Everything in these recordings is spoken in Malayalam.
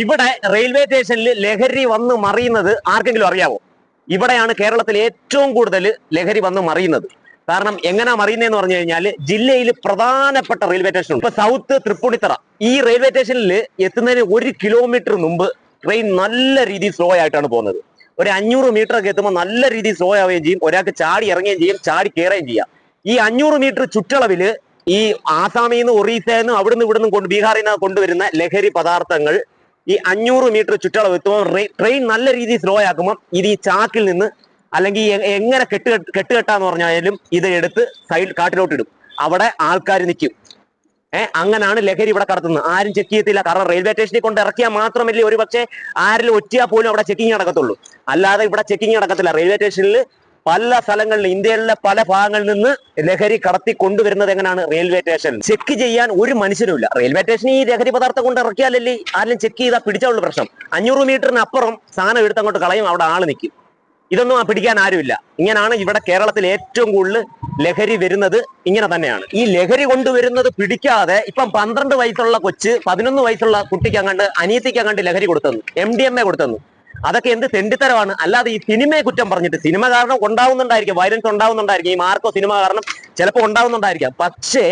ഇവിടെ റെയിൽവേ സ്റ്റേഷനിൽ ലഹരി വന്ന് മറിയുന്നത് ആർക്കെങ്കിലും അറിയാവോ? ഇവിടെയാണ് കേരളത്തിൽ ഏറ്റവും കൂടുതൽ ലഹരി വന്ന് മറിയുന്നത്. കാരണം എങ്ങനെ മറിയുന്നതെന്ന് പറഞ്ഞു കഴിഞ്ഞാൽ ജില്ലയിൽ പ്രധാനപ്പെട്ട റെയിൽവേ സ്റ്റേഷൻ ഇപ്പൊ സൗത്ത് തൃപ്പൂണിത്തറ. ഈ റെയിൽവേ സ്റ്റേഷനിൽ എത്തുന്നതിന് ഒരു കിലോമീറ്റർ മുമ്പ് ട്രെയിൻ നല്ല രീതിയിൽ സ്ലോ ആയിട്ടാണ് പോകുന്നത്. ഒരു അഞ്ഞൂറ് മീറ്റർ ഒക്കെ എത്തുമ്പോൾ നല്ല രീതിയിൽ സ്ലോ ആവുകയും ചെയ്യും. ഒരാൾക്ക് ചാടി ഇറങ്ങുകയും ചെയ്യും ചാടി കയറുകയും ചെയ്യാം. ഈ അഞ്ഞൂറ് മീറ്റർ ചുറ്റളവിൽ ഈ ആസാമിൽ നിന്ന് ഒറീസയിൽ നിന്ന് അവിടുന്ന് ഇവിടുന്ന് കൊണ്ട് ബീഹാറിൽ നിന്ന് കൊണ്ടുവരുന്ന ലഹരി പദാർത്ഥങ്ങൾ ഈ അഞ്ഞൂറ് മീറ്റർ ചുറ്റളവ് എത്തുമ്പോൾ ട്രെയിൻ നല്ല രീതിയിൽ സ്ലോ ആക്കുമ്പോൾ ഇത് ഈ ചാക്കിൽ നിന്ന് അല്ലെങ്കിൽ എങ്ങനെ കെട്ട് കെട്ടുകെട്ടാന്ന് പറഞ്ഞാലും ഇത് എടുത്ത് സൈഡ് കാട്ടിലോട്ട് ഇടും. അവിടെ ആൾക്കാർ നിൽക്കും ഏഹ് അങ്ങനാണ് ലഹരി ഇവിടെ കടത്തുന്നത്. ആരും ചെക്ക് ചെയ്യത്തില്ല. കാരണം റെയിൽവേ സ്റ്റേഷനിൽ കൊണ്ട് ഇറക്കിയാൽ മാത്രമല്ലേ ഒരു പക്ഷേ ആരിലും ഒറ്റയാൽ പോലും അവിടെ ചെക്കിങ് നടക്കത്തുള്ളൂ. അല്ലാതെ ഇവിടെ ചെക്കിങ് നടക്കത്തില്ല. റെയിൽവേ സ്റ്റേഷനിൽ പല സ്ഥലങ്ങളിൽ ഇന്ത്യയിലെ പല ഭാഗങ്ങളിൽ നിന്ന് ലഹരി കടത്തി കൊണ്ടുവരുന്നത് എങ്ങനെയാണ്? Railway station. ചെക്ക് ചെയ്യാൻ ഒരു മനുഷ്യനുമില്ല. റെയിൽവേ സ്റ്റേഷൻ ഈ ലഹരി പദാർത്ഥം കൊണ്ട് ഇറക്കിയാലല്ലേ ആരും ചെക്ക് ചെയ്താൽ പിടിച്ചുള്ള പ്രശ്നം. അഞ്ഞൂറ് മീറ്ററിന് അപ്പുറം സാധനം എടുത്തങ്ങോട്ട് കളയും അവിടെ ആൾ നിൽക്കും ഇതൊന്നും പിടിക്കാൻ ആരുമില്ല. ഇങ്ങനെയാണ് ഇവിടെ കേരളത്തിൽ ഏറ്റവും കൂടുതൽ ലഹരി വരുന്നത് ഇങ്ങനെ തന്നെയാണ്. ഈ ലഹരി കൊണ്ടുവരുന്നത് പിടിക്കാതെ ഇപ്പം പന്ത്രണ്ട് വയസ്സുള്ള കൊച്ച് പതിനൊന്ന് വയസ്സുള്ള കുട്ടിക്ക് അങ്ങണ്ട് അനിയത്തിക്ക് അങ്ങണ്ട് ലഹരി കൊടുത്തു എം ഡി എം എ കൊടുത്തെന്നു. അതൊക്കെ എന്ത് തെണ്ടിത്തരമാണ്? അല്ലാതെ ഈ സിനിമയെ കുറ്റം പറഞ്ഞിട്ട് സിനിമ കാരണം ഉണ്ടാവുന്നുണ്ടായിരിക്കും വയലൻസ് ഉണ്ടാവുന്നുണ്ടായിരിക്കും ഈ മാർക്കോ സിനിമ കാരണം ചിലപ്പോൾ ഉണ്ടാവുന്നുണ്ടായിരിക്കാം. പക്ഷേ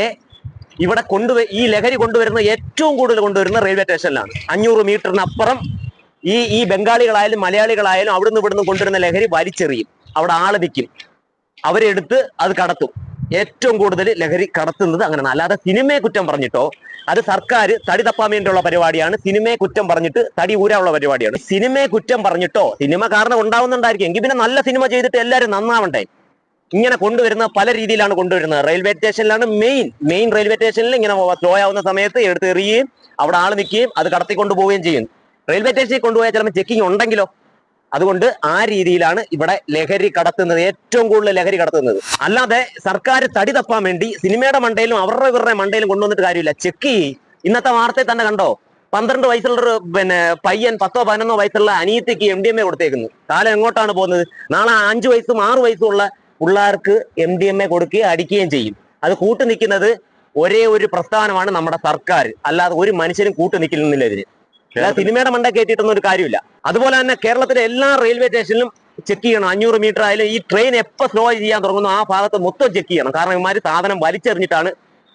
ഇവിടെ കൊണ്ടുവ ഈ ലഹരി കൊണ്ടുവരുന്ന ഏറ്റവും കൂടുതൽ കൊണ്ടുവരുന്ന റെയിൽവേ സ്റ്റേഷനിലാണ് അഞ്ഞൂറ് മീറ്ററിനപ്പുറം ഈ ഈ ബംഗാളികളായാലും മലയാളികളായാലും അവിടുന്ന് ഇവിടുന്ന് കൊണ്ടുവരുന്ന ലഹരി വലിച്ചെറിയും. അവിടെ ആൾ നിൽക്കും അവരെടുത്ത് അത് കടത്തും. ഏറ്റവും കൂടുതൽ ലഹരി കടത്തുന്നത് അങ്ങനെ അല്ലാതെ സിനിമയെ കുറ്റം പറഞ്ഞിട്ടോ അത് സർക്കാർ തടി തപ്പാൻ വേണ്ടിയുള്ള പരിപാടിയാണ് സിനിമയെ കുറ്റം പറഞ്ഞിട്ട് തടി ഊരാനുള്ള പരിപാടിയാണ്. സിനിമയെ കുറ്റം പറഞ്ഞിട്ടോ സിനിമ കാരണം ഉണ്ടാവുന്നുണ്ടായിരിക്കും. എങ്കിൽ പിന്നെ നല്ല സിനിമ ചെയ്തിട്ട് എല്ലാവരും നന്നാവണ്ടേ? ഇങ്ങനെ കൊണ്ടുവരുന്ന പല രീതിയിലാണ് കൊണ്ടുവരുന്നത്. റെയിൽവേ സ്റ്റേഷനിലാണ് മെയിൻ മെയിൻ റെയിൽവേ സ്റ്റേഷനിൽ ഇങ്ങനെ സ്ലോ ആവുന്ന സമയത്ത് എടുത്തെറിയുകയും അവിടെ ആൾ നിൽക്കുകയും അത് കടത്തിക്കൊണ്ട് പോവുകയും ചെയ്യും. റെയിൽവേ സ്റ്റേഷനിൽ കൊണ്ടുപോയാൽ ചിലപ്പോൾ ചെക്കിംഗ് ഉണ്ടെങ്കിലോ? അതുകൊണ്ട് ആ രീതിയിലാണ് ഇവിടെ ലഹരി കടത്തുന്നത് ഏറ്റവും കൂടുതൽ ലഹരി കടത്തുന്നത്. അല്ലാതെ സർക്കാർ തടി തപ്പാൻ വേണ്ടി സിനിമയുടെ മണ്ടയിലും അവരുടെ ഇവരുടെ മണ്ടയിലും കൊണ്ടുവന്നിട്ട് കാര്യമില്ല. ചെക്ക് ഇന്നത്തെ വാർത്തയിൽ തന്നെ കണ്ടോ? പന്ത്രണ്ട് വയസ്സുള്ള ഒരു പിന്നെ പയ്യൻ പത്തോ പതിനൊന്നോ വയസ്സുള്ള അനിയത്തിക്ക് എം ഡി എം എ കൊടുത്തേക്കുന്നു. കാലം എങ്ങോട്ടാണ് പോകുന്നത്? നാളെ അഞ്ചു വയസ്സും ആറ് വയസ്സും ഉള്ള പിള്ളേർക്ക് എം ഡി എം എ കൊടുക്കുകയും അടിക്കുകയും ചെയ്യും. അത് കൂട്ടു നിൽക്കുന്നത് ഒരേ ഒരു പ്രസ്ഥാനമാണ് നമ്മുടെ സർക്കാർ അല്ലാതെ ഒരു മനുഷ്യനും കൂട്ടു നിൽക്കുന്നില്ല ഇതിന്. സിനിമയുടെ മണ്ട കയറ്റിയിട്ടൊന്നും ഒരു കാര്യമില്ല. അതുപോലെ തന്നെ കേരളത്തിലെ എല്ലാ റെയിൽവേ സ്റ്റേഷനിലും ചെക്ക് ചെയ്യണം. അഞ്ഞൂറ് മീറ്റർ ആയാലും ഈ ട്രെയിൻ എപ്പോ സ്ലോ ചെയ്യാൻ തുടങ്ങുന്നു ആ ഭാഗത്ത് മൊത്തം ചെക്ക് ചെയ്യണം. കാരണം ഇമാര് സാധനം വലിച്ചെറിഞ്ഞിട്ടാണ്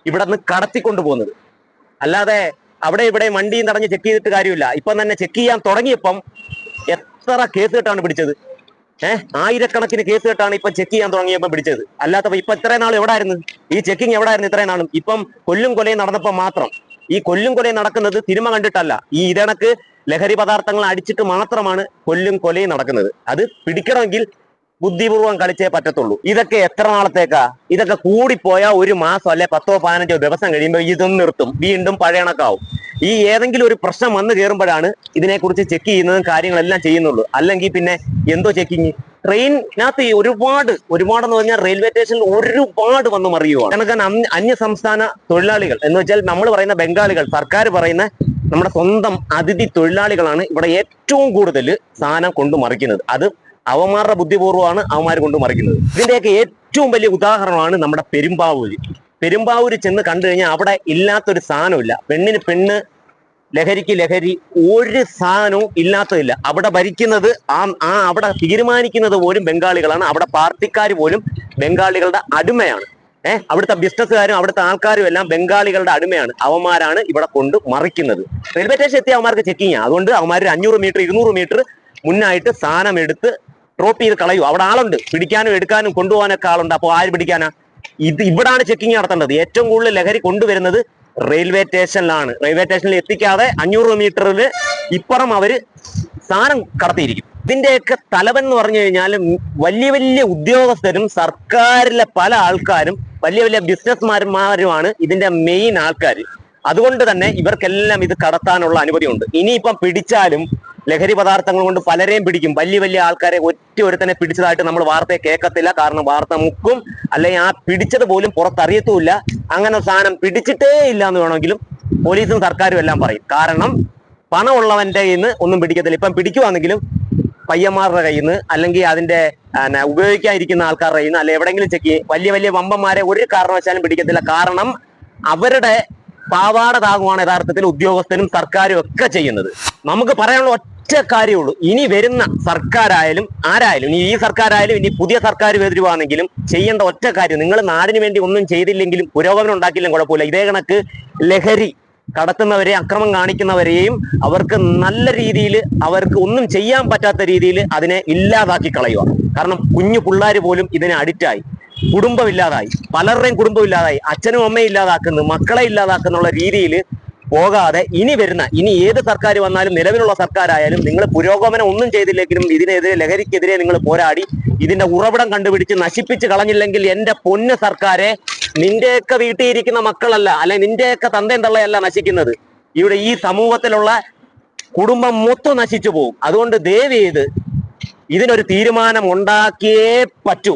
ഇവിടെ നിന്ന് കടത്തിക്കൊണ്ട് പോകുന്നത്. അല്ലാതെ അവിടെ ഇവിടെ വണ്ടിയും തടഞ്ഞ് ചെക്ക് ചെയ്തിട്ട് കാര്യമില്ല. ഇപ്പം തന്നെ ചെക്ക് ചെയ്യാൻ തുടങ്ങിയപ്പം എത്ര കേസ് കെട്ടാണ് പിടിച്ചത്? ഏഹ് ആയിരക്കണക്കിന് കേസ് കെട്ടാണ് ഇപ്പം ചെക്ക് ചെയ്യാൻ തുടങ്ങിയപ്പോൾ പിടിച്ചത്. അല്ലാത്തപ്പോ ഇപ്പൊ ഇത്രയും നാൾ എവിടായിരുന്നു? ഈ ചെക്കിങ് എവിടെ ആയിരുന്നു ഇത്രയും നാളും? ഇപ്പം കൊല്ലും കൊലയും നടന്നപ്പോൾ മാത്രം. ഈ കൊല്ലും കൊലയും നടക്കുന്നത് തിരുമ കണ്ടിട്ടല്ല. ഈ ഇതണക്ക് ലഹരി പദാർത്ഥങ്ങൾ അടിച്ചിട്ട് മാത്രമാണ് കൊല്ലും കൊലയും നടക്കുന്നത്. അത് പിടിക്കണമെങ്കിൽ ബുദ്ധിപൂർവം കളിച്ചേ പറ്റത്തുള്ളൂ. ഇതൊക്കെ എത്ര നാളത്തേക്കാ? ഇതൊക്കെ കൂടിപ്പോയാൽ ഒരു മാസം അല്ലെ പത്തോ പതിനഞ്ചോ ദിവസം കഴിയുമ്പോൾ ഇതൊന്നും നിർത്തും. വീണ്ടും പഴയണക്കാവും ഈ ഏതെങ്കിലും ഒരു പ്രശ്നം വന്നു കയറുമ്പോഴാണ് ഇതിനെക്കുറിച്ച് ചെക്ക് ചെയ്യുന്നതും കാര്യങ്ങളെല്ലാം ചെയ്യുന്നുള്ളൂ. അല്ലെങ്കിൽ പിന്നെ എന്തോ ചെക്കിങ് ട്രെയിനകത്ത് ഈ ഒരുപാട് ഒരുപാടെന്ന് പറഞ്ഞാൽ റെയിൽവേ സ്റ്റേഷനിൽ ഒരുപാട് വന്ന് മറിയുവാണ്. കാരണം അന്യ സംസ്ഥാന തൊഴിലാളികൾ എന്ന് വെച്ചാൽ നമ്മൾ പറയുന്ന ബംഗാളികൾ സർക്കാർ പറയുന്ന നമ്മുടെ സ്വന്തം അതിഥി തൊഴിലാളികളാണ് ഇവിടെ ഏറ്റവും കൂടുതൽ സാധനം കൊണ്ട് മറിക്കുന്നത്. അത് അവന്മാരുടെ ബുദ്ധിപൂർവമാണ് അവന്മാർ കൊണ്ട് മറിക്കുന്നത്. ഇതിന്റെയൊക്കെ ഏറ്റവും വലിയ ഉദാഹരണമാണ് നമ്മുടെ പെരുമ്പാവൂര്. പെരുമ്പാവൂര് ചെന്ന് കണ്ടു കഴിഞ്ഞാൽ അവിടെ ഇല്ലാത്തൊരു സാധനമില്ല പെണ്ണിന് പെണ്ണ് ലഹരിക്ക് ലഹരി ഒരു സാധനവും ഇല്ലാത്തതില്ല. അവിടെ ഭരിക്കുന്നത് ആ ആ അവിടെ തീരുമാനിക്കുന്നത് പോലും ബംഗാളികളാണ്. അവിടെ പാർട്ടിക്കാർ പോലും ബംഗാളികളുടെ അടിമയാണ്. ഏഹ് അവിടുത്തെ ബിസിനസ്സുകാരും അവിടുത്തെ ആൾക്കാരും എല്ലാം ബംഗാളികളുടെ അടിമയാണ്. അവന്മാരാണ് ഇവിടെ കൊണ്ട് മറിക്കുന്നത്. റെയിൽവേ സ്റ്റേഷൻ എത്തിയ അവന്മാർക്ക് ചെക്കിങ് അതുകൊണ്ട് അവന്മാർ അഞ്ഞൂറ് മീറ്റർ ഇരുന്നൂറ് മീറ്റർ മുന്നായിട്ട് സാധനം എടുത്ത് ഡ്രോപ്പ് ചെയ്ത് കളയൂ. അവിടെ ആളുണ്ട്. പിടിക്കാനും എടുക്കാനും കൊണ്ടുപോകാനൊക്കെ ആളുണ്ട്. അപ്പോൾ ആര് പിടിക്കാനാ? ഇത് ഇവിടാണ് ചെക്കിങ് നടത്തേണ്ടത്. ഏറ്റവും കൂടുതൽ ലഹരി കൊണ്ടുവരുന്നത് റെയിൽവേ സ്റ്റേഷനിലാണ്. റെയിൽവേ സ്റ്റേഷനിൽ എത്തിക്കാതെ അഞ്ഞൂറ് മീറ്ററിൽ ഇപ്പുറം അവർ സാധനം കടത്തിയിരിക്കും. ഇതിന്റെയൊക്കെ തലവൻ എന്ന് പറഞ്ഞു കഴിഞ്ഞാൽ വലിയ വലിയ ഉദ്യോഗസ്ഥരും സർക്കാരിലെ പല ആൾക്കാരും വലിയ വലിയ ബിസിനസ്മാന്മാരുമാണ് ഇതിന്റെ മെയിൻ ആൾക്കാർ അതുകൊണ്ട് തന്നെ ഇവർക്കെല്ലാം ഇത് കടത്താനുള്ള അനുമതിയുണ്ട്. ഇനിയിപ്പം പിടിച്ചാലും ലഹരി പദാർത്ഥങ്ങൾ കൊണ്ട് പലരെയും പിടിക്കും. വലിയ വലിയ ആൾക്കാരെ ഒറ്റ ഒരുത്തനെ പിടിച്ചതായിട്ട് നമ്മൾ വാർത്തയെ കേൾക്കത്തില്ല. കാരണം വാർത്ത മുക്കും അല്ലെങ്കിൽ ആ പിടിച്ചത് പോലും പുറത്തറിയത്തുമില്ല. അങ്ങനെ സാധനം പിടിച്ചിട്ടേ ഇല്ല എന്ന് വേണമെങ്കിലും പോലീസും സർക്കാരും എല്ലാം പറയും. കാരണം പണമുള്ളവന്റെ കയ്യിൽ നിന്ന് ഒന്നും പിടിക്കത്തില്ല. ഇപ്പം പിടിക്കുവാണെങ്കിലും പയ്യന്മാരുടെ കയ്യിൽ നിന്ന് അല്ലെങ്കിൽ അതിന്റെ ഉപയോഗിക്കാതിരിക്കുന്ന ആൾക്കാരുടെ കയ്യിൽ നിന്ന് അല്ലെ എവിടെയെങ്കിലും ചെക്ക് വലിയ വലിയ വമ്പന്മാരെ ഒരു കാരണവശാലും പിടിക്കത്തില്ല. കാരണം അവരുടെ പാവാട താങ്ങുവാണ് യഥാർത്ഥത്തിൽ ഉദ്യോഗസ്ഥരും സർക്കാരും ഒക്കെ ചെയ്യുന്നത്. നമുക്ക് പറയാനുള്ള ഒറ്റ കാര്യമുള്ളൂ. ഇനി വരുന്ന സർക്കാരായാലും ആരായാലും ഇനി ഈ സർക്കാരായാലും ഇനി പുതിയ സർക്കാർ വരുവാണെങ്കിലും ചെയ്യേണ്ട ഒറ്റ കാര്യം നിങ്ങൾ നാടിന് വേണ്ടി ഒന്നും ചെയ്തില്ലെങ്കിലും പുരോഗമനം ഉണ്ടാക്കിയില്ലെങ്കിൽ കുഴപ്പമില്ല. ഇതേ കണക്ക് ലഹരി കടത്തുന്നവരെ അക്രമം കാണിക്കുന്നവരെയും അവർക്ക് നല്ല രീതിയിൽ അവർക്ക് ഒന്നും ചെയ്യാൻ പറ്റാത്ത രീതിയിൽ അതിനെ ഇല്ലാതാക്കി കളയുക. കാരണം കുഞ്ഞു പിള്ളേർ പോലും ഇതിനെ അഡിക്റ്റായി കുടുംബം ഇല്ലാതായി. പലരുടെയും കുടുംബം ഇല്ലാതായി. അച്ഛനും അമ്മയും ഇല്ലാതാക്കുന്നു. മക്കളെ ഇല്ലാതാക്കുന്നുള്ള രീതിയിൽ പോകാതെ ഇനി വരുന്ന ഇനി ഏത് സർക്കാർ വന്നാലും നിലവിലുള്ള സർക്കാരായാലും നിങ്ങൾ പുരോഗമനം ഒന്നും ചെയ്തില്ലെങ്കിലും ഇതിനെതിരെ ലഹരിക്കെതിരെ നിങ്ങൾ പോരാടി ഇതിന്റെ ഉറവിടം കണ്ടുപിടിച്ച് നശിപ്പിച്ച് കളഞ്ഞില്ലെങ്കിൽ എന്റെ പൊന്ന് സർക്കാരെ നിന്റെയൊക്കെ വീട്ടിൽ ഇരിക്കുന്ന മക്കളല്ല അല്ലെ നിന്റെയൊക്കെ തന്തയും തള്ളയല്ല നശിക്കുന്നത്. ഇവിടെ ഈ സമൂഹത്തിലുള്ള കുടുംബം മൊത്തം നശിച്ചു പോകും. അതുകൊണ്ട് ദയവ് ചെയ്ത് ഇതിനൊരു തീരുമാനം ഉണ്ടാക്കിയേ പറ്റൂ.